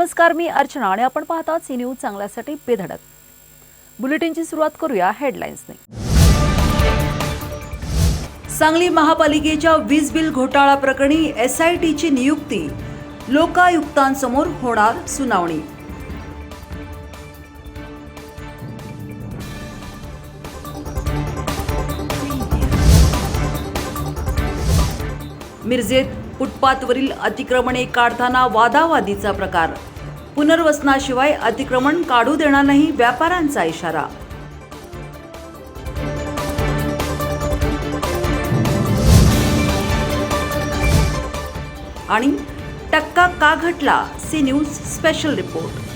नमस्कार मी अर्चना आणि आपण पाहतात सी न्यूज चांगल्यासाठी बेधडक. बुलेटिनची सुरुवात करूया हेडलाईन्सने. सांगली महापालिकेच्या वीज बिल घोटाळा प्रकरणी एसआयटीची नियुक्ती लोकायुक्तांसमोर होणार सुनावणी. मिरजेत फुटपाथवरील अतिक्रमणे काढताना वादावादीचा प्रकार. पुनर्वसनाशिवाय अतिक्रमण काढू देणार नाही व्यापाऱ्यांचा इशारा. आणि टक्का का घटला? C news special report.